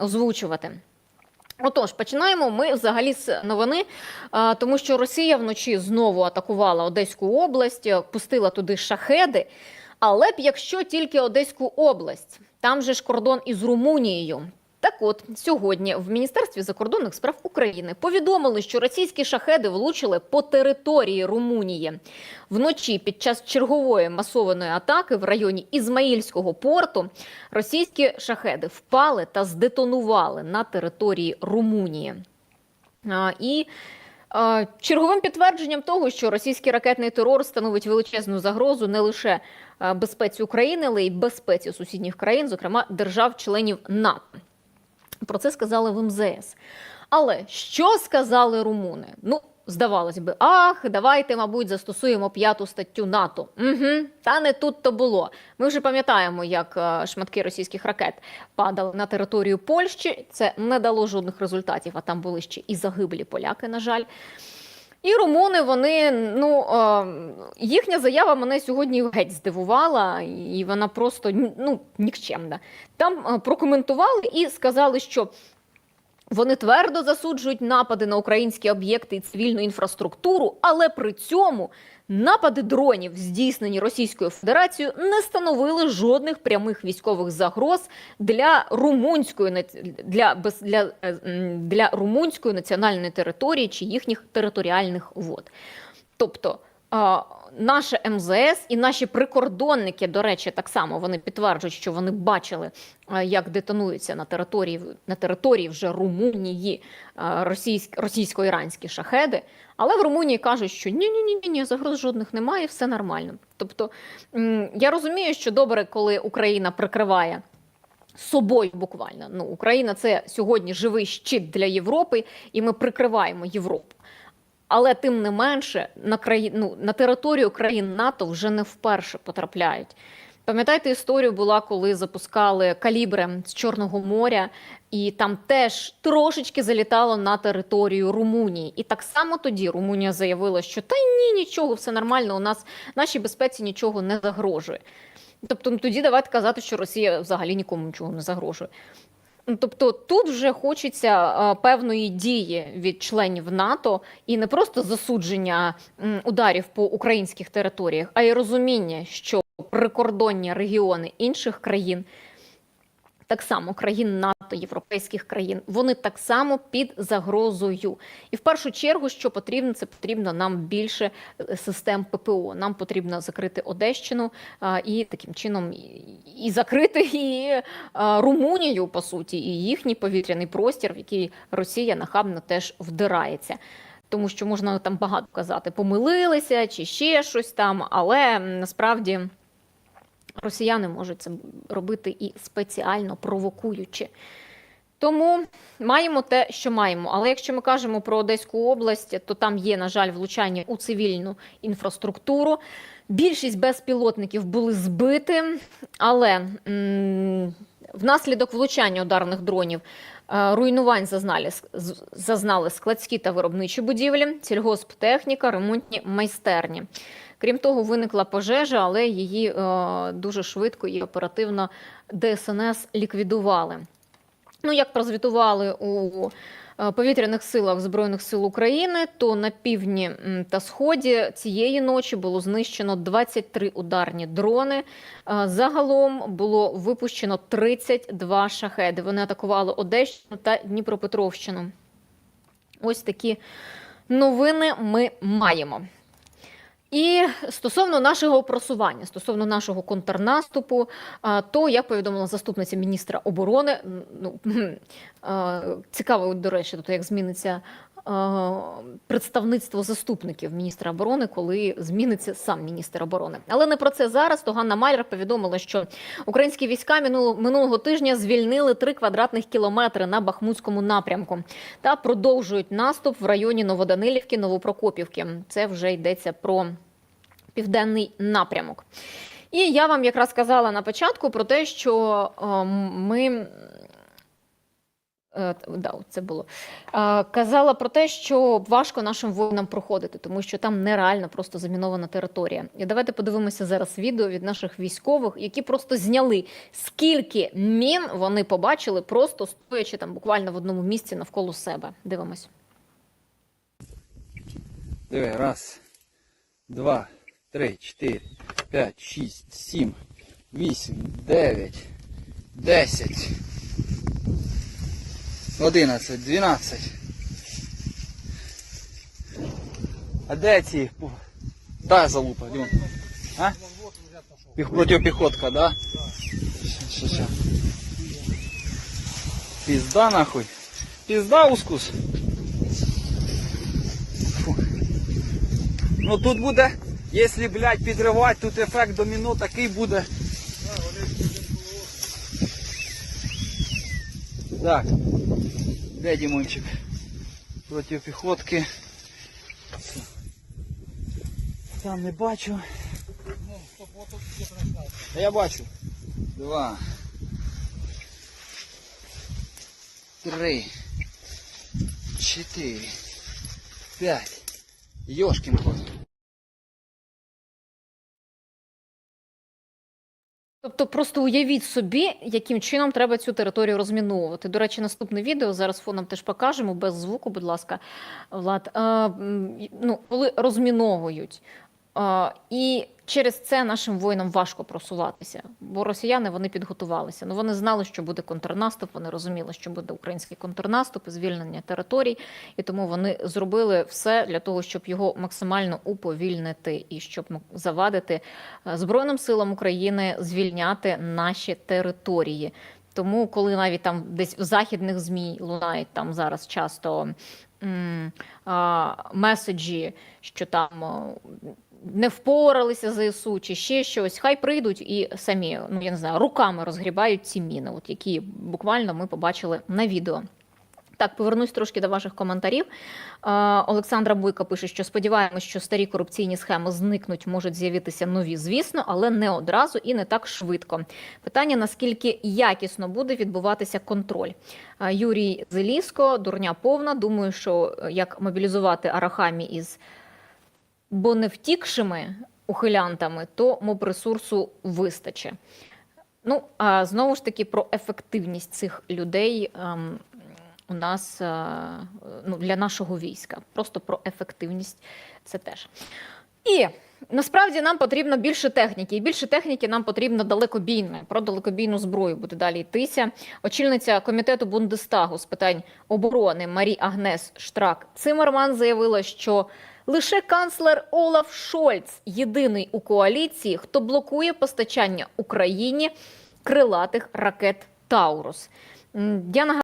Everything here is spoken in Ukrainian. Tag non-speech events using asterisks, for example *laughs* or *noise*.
озвучувати. Отож, починаємо ми взагалі з новини, тому що Росія вночі знову атакувала Одеську область, пустила туди шахеди. Але б якщо тільки Одеську область, там же ж кордон із Румунією. Так от сьогодні в Міністерстві закордонних справ України повідомили, що російські шахеди влучили по території Румунії. Вночі під час чергової масованої атаки в районі Ізмаїльського порту російські шахеди впали та здетонували на території Румунії. А, І черговим підтвердженням того, що російський ракетний терор становить величезну загрозу не лише безпеці України, але й безпеці сусідніх країн, зокрема держав-членів НАТО. Про це сказали в МЗС. Але що сказали румуни? Ну, здавалось би, ах, давайте, мабуть, застосуємо п'яту статтю НАТО. Угу, Та не тут то було. Ми вже пам'ятаємо, як е, шматки російських ракет падали на територію Польщі. Це не дало жодних результатів, а там були ще і загиблі поляки, на жаль. І румуни, вони ну їхня заява мене сьогодні геть здивувала, і вона просто ну нікчемна. Там прокоментували і сказали, що вони твердо засуджують напади на українські об'єкти і цивільну інфраструктуру, але при цьому напади дронів, здійснені Російською Федерацією, не становили жодних прямих військових загроз для румунської для, для, е, для румунської національної території чи їхніх територіальних вод. Тобто наше МЗС і наші прикордонники, до речі, так само вони підтверджують, що вони бачили, як детонуються на території на території вже Румунії а, російськ, російсько-іранські шахеди. Але в Румунії кажуть, що ні, ні, ні, ні, загроз жодних немає, все нормально. Тобто я розумію, що добре, коли Україна прикриває. Собою буквально ну Україна це сьогодні живий щит для Європи, і ми прикриваємо Європу. Але тим не менше на краї... ну, на територію країн НАТО вже не вперше потрапляють. Пам'ятаєте, історію була, коли запускали калібри з Чорного моря, і там теж трошечки залітало на територію Румунії. І так само тоді Румунія заявила, що та ні, нічого, все нормально. У нас нашій безпеці нічого не загрожує. Тобто, ну, тоді давайте казати, що Росія взагалі нікому нічого не загрожує. Ну, Тобто тут вже хочеться е, певної дії від членів НАТО і не просто засудження ударів по українських територіях, а й розуміння, що прикордонні регіони інших країн, так само країн НАТО, європейських країн, вони так само під загрозою. І в першу чергу, що потрібно, це потрібно нам більше е, систем ППО. Нам потрібно закрити Одещину і таким чином і, закрити *laughs* і Румунію, по суті, і їхній повітряний простір, в який Росія нахабно теж вдирається. Тому що можна там багато казати, помилилися чи ще щось там, але насправді. Росіяни можуть це робити і спеціально провокуючи. Тому маємо те, що маємо. Але якщо ми кажемо про Одеську область, то там є, на жаль, влучання у цивільну інфраструктуру. Більшість безпілотників були збиті, але м, внаслідок влучання ударних дронів е, руйнувань зазнали, зазнали складські та виробничі будівлі, сільгосптехніка, ремонтні майстерні. Крім того, виникла пожежа, але її е, дуже швидко і оперативно ДСНС ліквідували. Ну, як прозвітували у е, повітряних силах Збройних сил України, то на півдні та сході цієї ночі було знищено 23 ударні дрони. Е, Загалом було випущено 32 шахеди. Вони атакували Одещину та Дніпропетровщину. Ось такі новини ми маємо. І стосовно нашого просування, стосовно нашого контрнаступу, то як повідомила заступниця міністра оборони, ну *clears throat* цікаво, до речі, то як зміниться представництво заступників міністра оборони, коли зміниться сам міністр оборони. Але не про це зараз. То Ганна Майер повідомила, що українські війська минулого тижня звільнили 3 квадратних кілометри на Бахмутському напрямку та продовжують наступ в районі Новоданилівки, Новопрокопівки. Це вже йдеться про південний напрямок. І я вам якраз казала на початку про те, що е, ми Е, Да, це було. Е, Казала про те, що важко нашим воїнам проходити, тому що там нереально просто замінована територія. І давайте подивимося зараз відео від наших військових, які просто зняли, скільки мін вони побачили, просто стоячи там буквально в одному місці навколо себе. Дивимось. Диви, раз, два, три, чотири, п'ять, шість, сім, вісім, дев'ять, десять, одинадцять, дванадцять. А де ці? пу- Та залупа, Дім. А? Піх, протипіхотка, да? Ща, ща, ща. Пізда нахуй. Пізда ускус. Фу. Ну тут буде, якщо, блядь, підривати, тут ефект доміно такий буде. Так. Де Дімончик? Проти піхотки. Там не бачу. Та я бачу. Два. Три. Чотири. П'ять. Йошкін кот. Тобто, просто уявіть собі, яким чином треба цю територію розміновувати. До речі, наступне відео зараз фоном теж покажемо без звуку, будь ласка, Влад. Е, ну, коли розміновують. І через це нашим воїнам важко просуватися, бо росіяни вони підготувалися. Ну вони знали, що буде контрнаступ. Вони розуміли, що буде український контрнаступ, звільнення територій, і тому вони зробили все для того, щоб його максимально уповільнити і щоб завадити е, Збройним силам України звільняти наші території. Тому, коли навіть там десь в західних змі лунають там зараз часто меседжі, що там не впоралися ЗСУ чи ще щось, хай прийдуть і самі, ну я не знаю, руками розгрібають ці міни, от які буквально ми побачили на відео. Так, повернусь трошки до ваших коментарів. Е, Олександра Буйка пише, що сподіваємось, що старі корупційні схеми зникнуть, можуть з'явитися нові, звісно, але не одразу і не так швидко. Питання: наскільки якісно буде відбуватися контроль? Е, Юрій Зеліско, дурня повна. Думаю, що е, як мобілізувати Арахамі із бо не втікшими ухилянтами, то мобресурсу вистачить. Ну, а знову ж таки про ефективність цих людей ем, у нас е, ну, для нашого війська. Просто про ефективність це теж. І насправді нам потрібно більше техніки. І більше техніки нам потрібно далекобійне. Про далекобійну зброю буде далі йтися. Очільниця комітету Бундестагу з питань оборони Марі Агнес Штрак Цимерман заявила, що лише канцлер Олаф Шольц єдиний у коаліції, хто блокує постачання Україні крилатих ракет Таурус. Я